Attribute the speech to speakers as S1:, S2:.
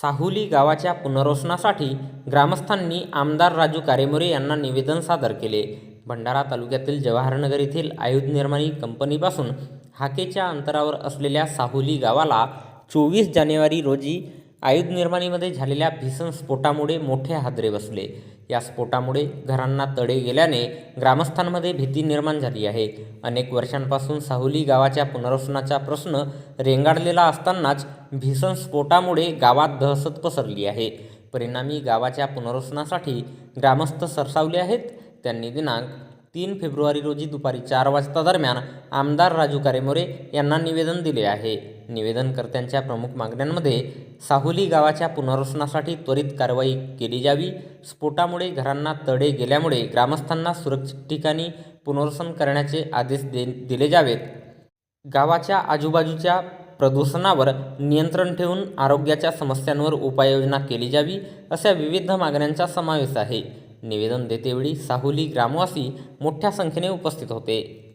S1: साहुली गावाच्या पुनर्वसनासाठी ग्रामस्थांनी आमदार राजू कारेमोरे यांना निवेदन सादर केले. भंडारा तालुक्यातील जवाहरनगर येथील आयुध निर्माणी कंपनीपासून हाकेच्या अंतरावर असलेल्या साहुली गावाला चोवीस जानेवारी रोजी आयुध निर्माणीमध्ये झालेल्या भीषण स्फोटामुळे मोठे हादरे बसले. या स्फोटामुळे घरांना तडे गेल्याने ग्रामस्थांमध्ये भीती निर्माण झाली आहे. अनेक वर्षांपासून साहुली गावाच्या पुनर्वसनाचा प्रश्न रेंगाळलेला असतानाच भीषण स्फोटामुळे गावात दहशत पसरली आहे. परिणामी गावाच्या पुनर्वसनासाठी ग्रामस्थ सरसावले आहेत. त्यांनी दिनांक तीन फेब्रुवारी रोजी दुपारी चार वाजता दरम्यान आमदार राजू कारेमोरे यांना निवेदन दिले आहे. निवेदनकर्त्यांच्या प्रमुख मागण्यांमध्ये साहुली गावाच्या पुनर्वसनासाठी त्वरित कारवाई केली जावी स्फोटामुळे घरांना तडे गेल्यामुळे ग्रामस्थांना सुरक्षित ठिकाणी पुनर्वसन करण्याचे आदेश दे दिले जावेत. गावाच्या आजूबाजूच्या प्रदूषणावर नियंत्रण ठेवून आरोग्याच्या समस्यांवर उपाययोजना केली जावी अशा विविध मागण्यांचा समावेश आहे. निवेदन देतेवेळी साहुली ग्रामवासी मोठ्या संख्येने उपस्थित होते.